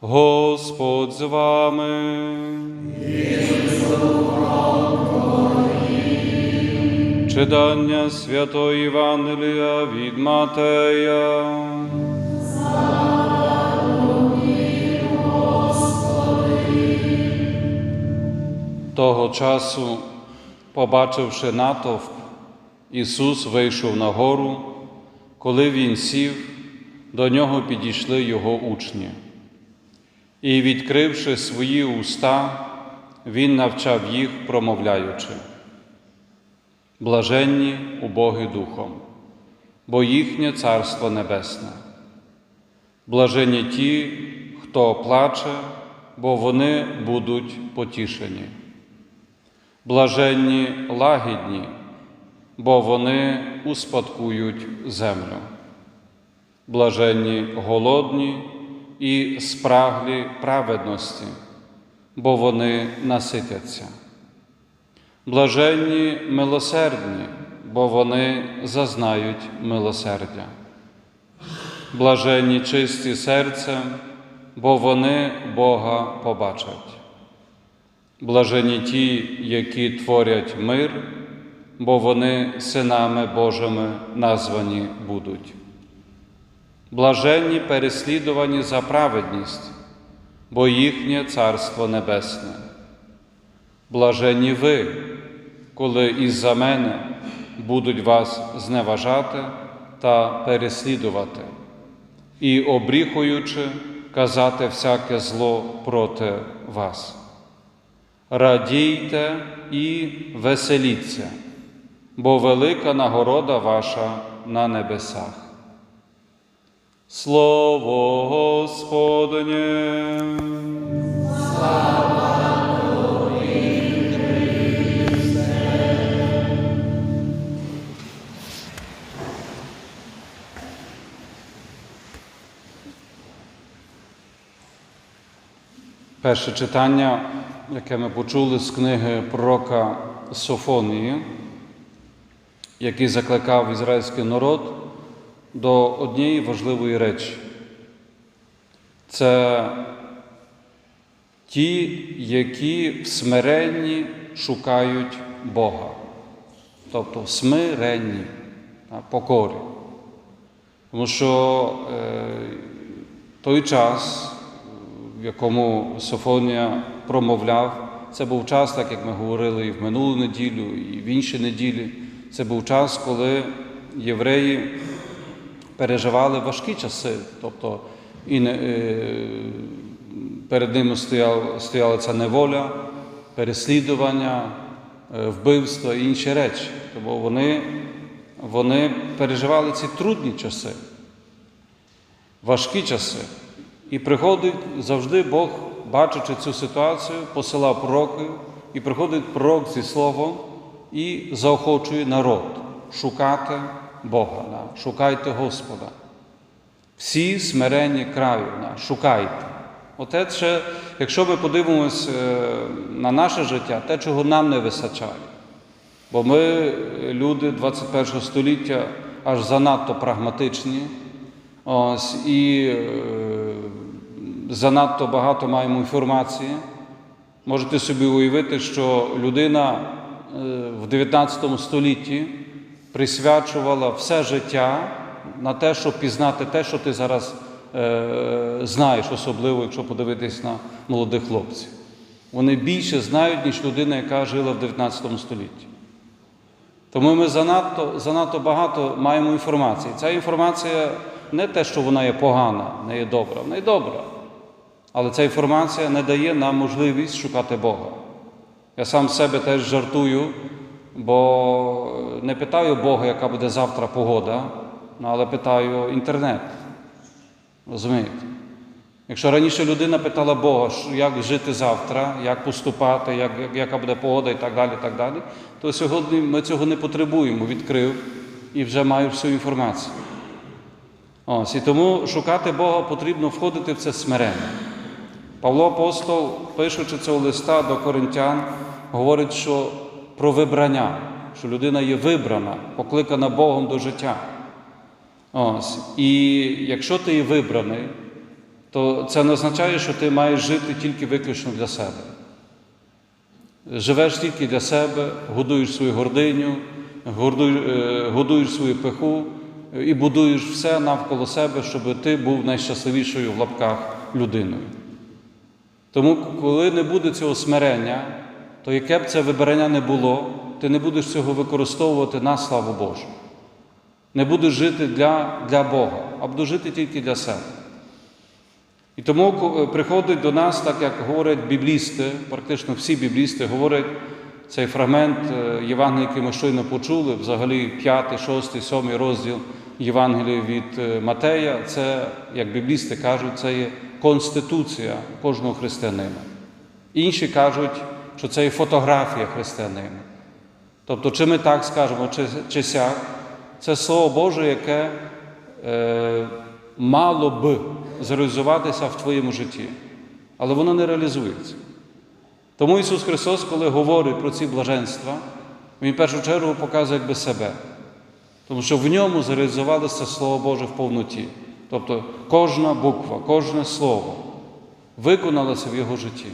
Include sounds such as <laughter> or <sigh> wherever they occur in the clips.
Господь з вами. Читання Святої Євангелія від Матея. Того часу, побачивши натовп, Ісус вийшов на гору. Коли Він сів, до нього підійшли Його учні. І, відкривши свої уста, Він навчав їх, промовляючи. Блаженні убогі духом, бо їхнє Царство Небесне. Блаженні ті, хто плаче, бо вони будуть потішені. Блаженні лагідні, бо вони успадкують землю. Блаженні голодні і спраглі праведності, бо вони наситяться. Блаженні милосердні, бо вони зазнають милосердя. Блаженні чисті серцем, бо вони Бога побачать. Блаженні ті, які творять мир, бо вони синами Божими названі будуть. Блаженні переслідувані за праведність, бо їхнє Царство Небесне. Блаженні ви, коли із-за мене будуть вас зневажати та переслідувати, і, обріхуючи, казати всяке зло проти вас. Радійте і веселіться, бо велика нагорода ваша на небесах. Слово Господнє. Перше читання, яке ми почули з книги пророка Софонії, який закликав ізраїльський народ до однієї важливої речі. Це ті, які в смиренні шукають Бога, тобто в смиренні, покорі. Тому що е, той час, в якому Софонія промовляв, це був час, так як ми говорили і в минулу неділю, і в інші неділі. Це був час, коли євреї переживали важкі часи, тобто і е, перед ними стояла, стояла ця неволя, переслідування, е, вбивства і інші речі. Тому вони, вони переживали ці трудні часи, важкі часи. І приходить завжди Бог, бачачи цю ситуацію, посилав пророків, і приходить пророк зі словом і заохочує народ шукати Бога, да, шукайте Господа. Всі смиренні краю, да, шукайте. Оте, якщо ми подивимось е, на наше життя, те, чого нам не вистачає. Бо ми, е, люди 21 століття, аж занадто прагматичні, ось, і е, занадто багато маємо інформації. Можете собі уявити, що людина в 19 столітті присвячувала все життя на те, щоб пізнати те, що ти зараз е, знаєш, особливо, якщо подивитись на молодих хлопців. Вони більше знають, ніж людина, яка жила в 19 столітті. Тому ми занадто, занадто багато маємо інформації. Ця інформація не те, що вона є погана, не є добра, вона є добра. Але ця інформація не дає нам можливість шукати Бога. Я сам себе теж жартую, бо не питаю Бога, яка буде завтра погода, але питаю інтернет. Розумієте? Якщо раніше людина питала Бога, як жити завтра, як поступати, як, як- яка буде погода і так далі, так далі, то сьогодні ми цього не потребуємо. Відкрив і вже маю всю інформацію. Ось, і тому шукати Бога потрібно входити в це смирення. Павло Апостол, пишучи цього листа до коринтян, говорить, що про вибрання, що людина є вибрана, покликана Богом до життя. Ось. І якщо ти є вибраний, то це не означає, що ти маєш жити тільки виключно для себе. Живеш тільки для себе, годуєш свою гординю, е, годуєш свою пиху і будуєш все навколо себе, щоб ти був найщасливішою в лапках людиною. Тому, коли не буде цього смирення, то яке б це вибирання не було, ти не будеш цього використовувати на славу Божу. Не будеш жити для, для Бога, а будеш жити тільки для себе. І тому приходить до нас, так як говорять біблісти, практично всі біблісти говорять цей фрагмент е, Євангелія, який ми щойно почули, взагалі 5, 6, 7 розділ Євангелія від е, Матея, це, як біблісти кажуть, це є конституція кожного християнина. Інші кажуть, що це є фотографія християнина. Тобто, чи ми так скажемо, чи, чи сяк, це Слово Боже, яке е, мало би зреалізуватися в твоєму житті, але воно не реалізується. Тому Ісус Христос, коли говорить про ці блаженства, Він в першу чергу показує якби себе. Тому що в ньому зреалізувалося Слово Боже в повноті. Тобто кожна буква, кожне слово виконалося в його житті.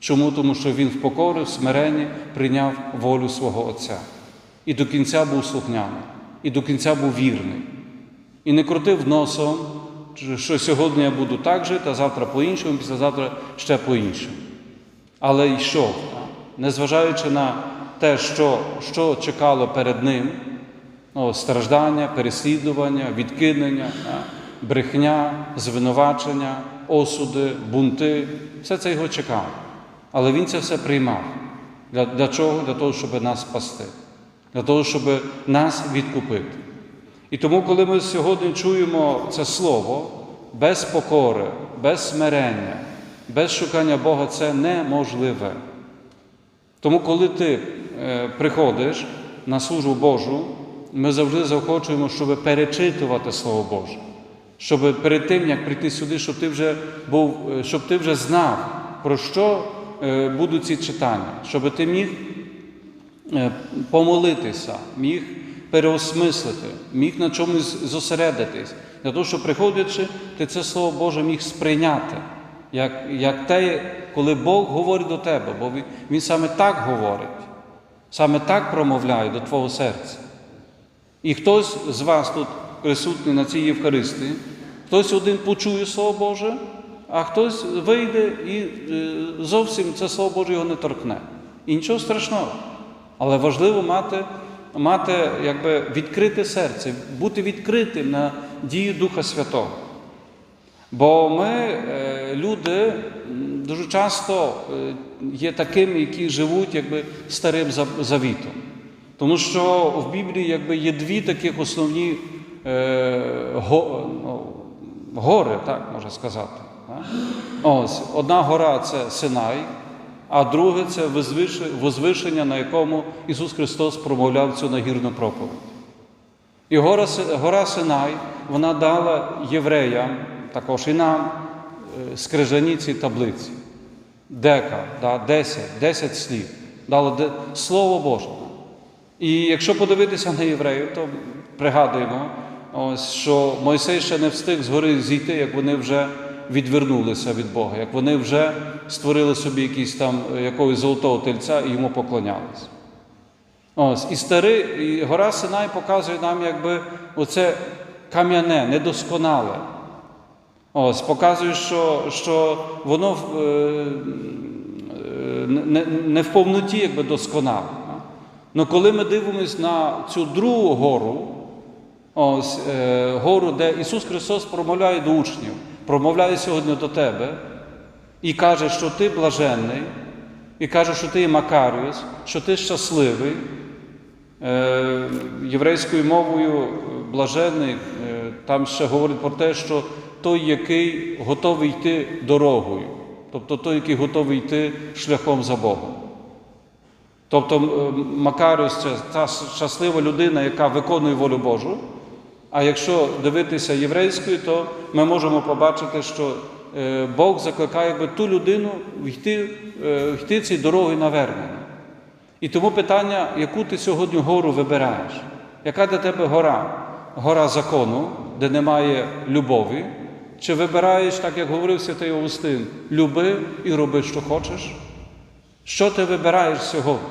Чому? Тому що він в покорі, в смиренні прийняв волю свого Отця. І до кінця був слухняний, і до кінця був вірний. І не крутив носом, що сьогодні я буду так жити, а завтра по-іншому, післязавтра ще по-іншому. Але йшов, незважаючи на те, що, що чекало перед ним, ну, страждання, переслідування, відкинення, брехня, звинувачення, осуди, бунти, все це його чекало. Але він це все приймав. Для, для чого? Для того, щоб нас спасти, для того, щоб нас відкупити. І тому, коли ми сьогодні чуємо це слово, без покори, без смирення, без шукання Бога, це неможливе. Тому, коли ти е, приходиш на службу Божу, ми завжди заохочуємо, щоб перечитувати Слово Боже. Щоб перед тим, як прийти сюди, щоб ти вже був, е, щоб ти вже знав, про що будуть ці читання, щоб ти міг е, помолитися, міг переосмислити, міг на чомусь зосередитись, для того, щоб приходячи, ти це Слово Боже міг сприйняти, як, як те, коли Бог говорить до тебе, бо він, він саме так говорить, саме так промовляє до твого серця. І хтось з вас тут присутній на цій Євхаристії, хтось один почує Слово Боже, а хтось вийде і е, зовсім це Слово Боже його не торкне. І нічого страшного. Але важливо мати, мати якби, відкрите серце, бути відкритим на дію Духа Святого. Бо ми, е, люди, дуже часто е, є такими, які живуть якби, старим завітом. Тому що в Біблії якби, є дві таких основні е, го, ну, гори, так можна сказати. Ось, одна гора це Синай, а друге це возвиш- возвишення, на якому Ісус Христос промовляв цю нагірну проповідь. І гора, гора Синай, вона дала євреям, також і нам, е, скрижані ці таблиці. Дека, да, 10, 10 слів. Дало де- Слово Боже. І якщо подивитися на євреїв, то пригадуємо, ось, що Мойсей ще не встиг з гори зійти, як вони вже відвернулися від Бога, як вони вже створили собі якийсь там е, якогось золотого тельця і йому поклонялись. Ось, і старий, і гора Синай показує нам, якби оце кам'яне, недосконале. Ось, показує, що, що воно е, е, не, не в повноті якби досконале. Ну коли ми дивимося на цю другу гору, ось е, гору, де Ісус Христос промовляє до учнів, промовляє сьогодні до тебе і каже, що ти блаженний, і каже, що ти Макаріус, що ти щасливий. Е, єврейською мовою блажений, е, там ще говорить про те, що той, який готовий йти дорогою, тобто той, який готовий йти шляхом за Богом. Тобто Макаріус це та щаслива людина, яка виконує волю Божу. А якщо дивитися єврейською, то ми можемо побачити, що е, Бог закликає якби, ту людину йти, е, йти цією дорогою навернення. І тому питання, яку ти сьогодні гору вибираєш? Яка для тебе гора? Гора закону, де немає любові, Чи вибираєш, так як говорив святий Августин, люби і роби, що хочеш? Що ти вибираєш сьогодні?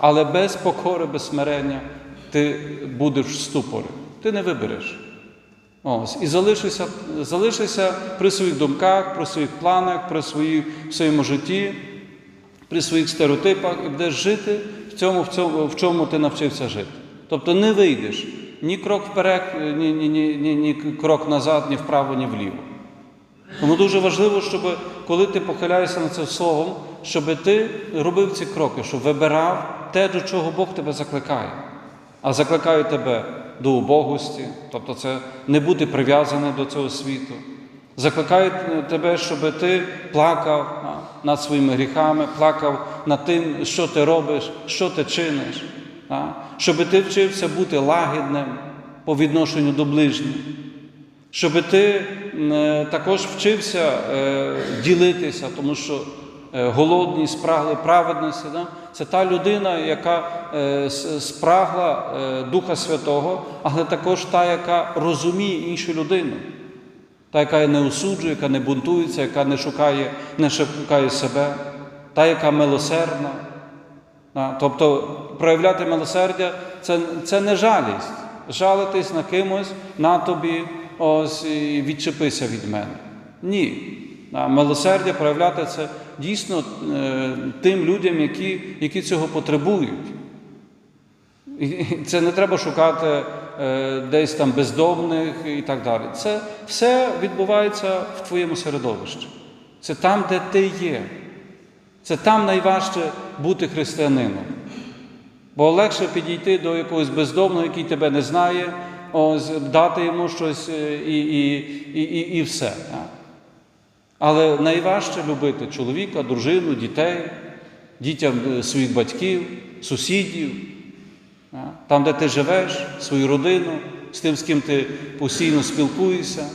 Але без покори, без смирення ти будеш в ступорі. Ти не вибереш. Ось. І залишися, залишися при своїх думках, при своїх планах, при своїй, в своєму житті, при своїх стереотипах і будеш жити в цьому, в цьому, в чому ти навчився жити. Тобто не вийдеш ні крок вперед, ні, ні, ні, ні, ні крок назад, ні вправо, ні вліво. Тому дуже важливо, щоб коли ти похиляєшся над цим словом, щоб ти робив ці кроки, щоб вибирав те, до чого Бог тебе закликає. А закликає тебе до убогості, тобто це не бути прив'язаним до цього світу. Закликає тебе, щоб ти плакав над своїми гріхами, плакав над тим, що ти робиш, що ти чиниш, щоб ти вчився бути лагідним по відношенню до ближніх щоб ти е, також вчився е, ділитися, тому що голодні, спрагли праведності, да? це та людина, яка е, спрагла е, Духа Святого, але також та, яка розуміє іншу людину, та, яка не осуджує, яка не бунтується, яка не шукає, не шукає себе, та, яка милосердна. Да? Тобто проявляти милосердя це, це не жалість. Жалитись на кимось, на тобі, ось і відчепися від мене. Ні. Милосердя проявляти це дійсно е, тим людям, які, які цього потребують. І це не треба шукати е, десь там бездомних і так далі. Це все відбувається в твоєму середовищі. Це там, де ти є. Це там найважче бути християнином. Бо легше підійти до якогось бездомного, який тебе не знає, ось, дати йому щось е, і, і, і, і, і все. так. Але найважче любити чоловіка, дружину, дітей, дітям е, своїх батьків, сусідів, там, де ти живеш, свою родину, з тим, з ким ти постійно спілкуєшся,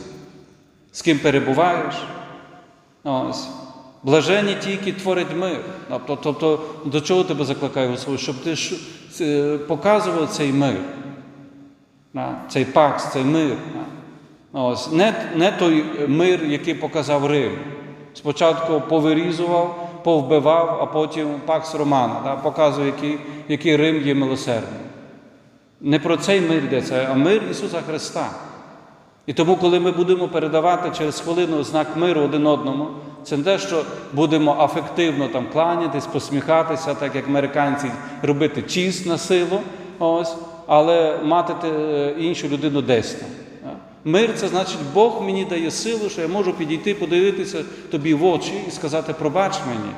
з ким перебуваєш. Ось. Блажені ті, які творять мир. Тобто, тобто до чого тебе закликає Господь? Щоб ти показував цей мир, цей пакс, цей мир. Ось. Не, не той мир, який показав Рим. Спочатку повирізував, повбивав, а потім пакс Романа, да, показує, який, який Рим є милосердним. Не про цей мир йдеться, а мир Ісуса Христа. І тому, коли ми будемо передавати через хвилину знак миру один одному, це не те, що будемо афективно там кланятись, посміхатися, так як американці робити чист на силу, ось, але мати іншу людину десь там. Мир це значить, Бог мені дає силу, що я можу підійти, подивитися тобі в очі і сказати, пробач мені.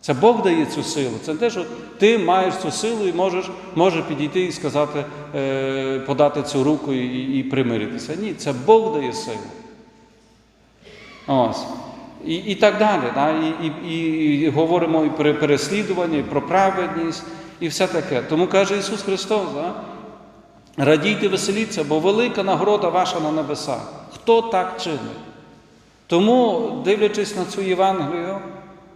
Це Бог дає цю силу. Це те, що ти маєш цю силу і можеш, можеш підійти і сказати, е, подати цю руку і, і, примиритися. Ні, це Бог дає силу. Ось. І, і так далі. Да? І, і, і говоримо і про переслідування, і про праведність, і все таке. Тому каже Ісус Христос, да? Радійте, веселіться, бо велика нагорода ваша на небесах. Хто так чинить? Тому, дивлячись на цю Євангелію,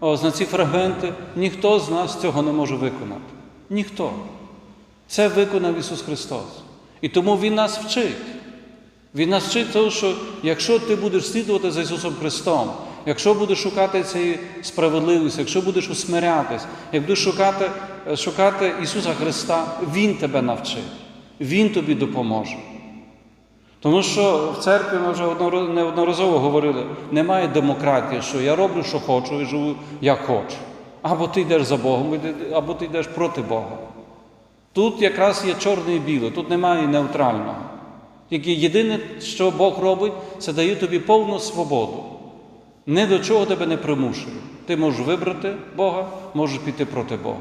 на ці фрагменти, ніхто з нас цього не може виконати. Ніхто. Це виконав Ісус Христос. І тому Він нас вчить. Він нас вчить того, що якщо ти будеш слідувати за Ісусом Христом, якщо будеш шукати цієї справедливості, якщо будеш усмирятись, як будеш шукати, шукати Ісуса Христа, Він тебе навчить, Він тобі допоможе. Тому що в церкві ми вже неодноразово говорили, немає демократії, що я роблю, що хочу, і живу як хочу. Або ти йдеш за Богом, або ти йдеш проти Бога. Тут якраз є чорне і біле, тут немає неутрального. Тільки єдине, що Бог робить, це дає тобі повну свободу. Ні до чого тебе не примушує. Ти можеш вибрати Бога, можеш піти проти Бога.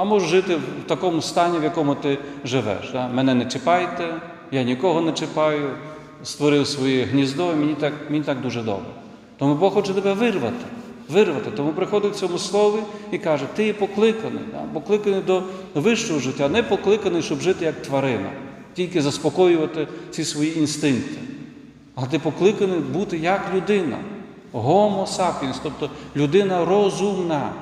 А можеш жити в такому стані, в якому ти живеш. Да? Мене не чіпайте, я нікого не чіпаю, створив своє гніздо, і мені так, мені так дуже добре. Тому Бог хоче тебе вирвати. Вирвати. Тому приходить в цьому слові і каже, ти є покликаний, да? покликаний до вищого життя, не покликаний, щоб жити як тварина, тільки заспокоювати ці свої інстинкти. Але ти покликаний бути як людина, гомо сапіенс, тобто людина розумна.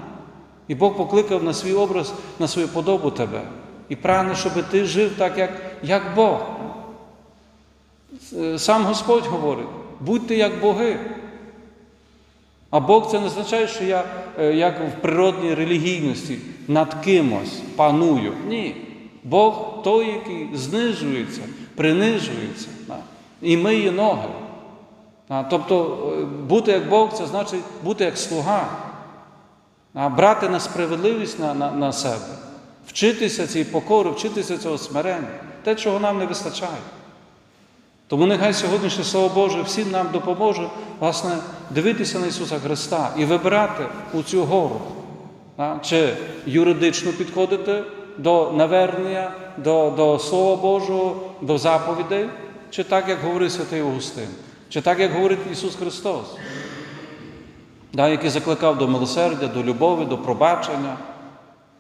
І Бог покликав на свій образ, на свою подобу тебе. І прагне, щоб ти жив так, як, як Бог. Е, Сам Господь говорить, будьте як боги. А Бог це не означає, що я, е, як в природній релігійності, над кимось паную. Ні. Бог той, який знижується, принижується і миє ноги. Тобто е, бути як Бог це значить бути як слуга, брати на справедливість на, на, на себе, вчитися цій покори, вчитися цього смирення, те, чого нам не вистачає. Тому нехай сьогоднішнє Слово Боже всім нам допоможе власне, дивитися на Ісуса Христа і вибирати у цю гору. Чи юридично підходити до навернення, до, до Слова Божого, до заповідей, чи так, як говорив Святий Августин, чи так, як говорить Ісус Христос, да, який закликав до милосердя, до любові, до пробачення,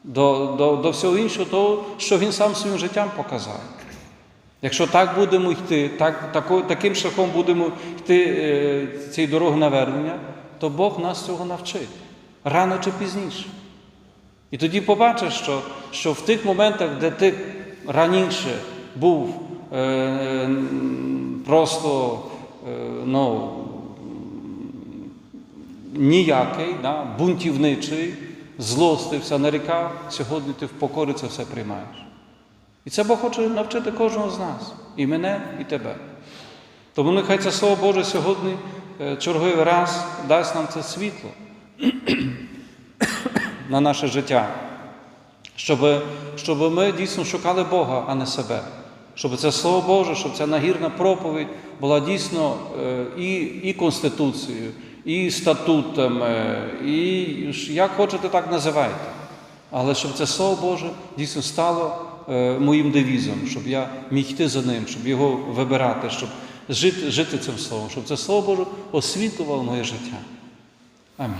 до, до, до всього іншого, того, що Він сам своїм життям показав. Якщо так будемо йти, так, тако, таким шляхом будемо йти е, цієї дороги навернення, то Бог нас цього навчить рано чи пізніше. І тоді побачиш, що, що в тих моментах, де ти раніше був е, просто е, ну, ніякий, да, бунтівничий, злостився, нарікав, сьогодні ти в покорі це все приймаєш. І це Бог хоче навчити кожного з нас, і мене, і тебе. Тому нехай це Слово Боже сьогодні е, черговий раз дасть нам це світло <clears throat> на наше життя, щоб, щоб ми дійсно шукали Бога, а не себе. Щоб це Слово Боже, щоб ця нагірна проповідь була дійсно е, і, і Конституцією, і статутами, і як хочете, так називайте. Але щоб це Слово Боже дійсно стало е, моїм девізом, щоб я міг йти за ним, щоб його вибирати, щоб жити, жити цим словом, щоб це Слово Боже освітлювало моє життя. Амінь.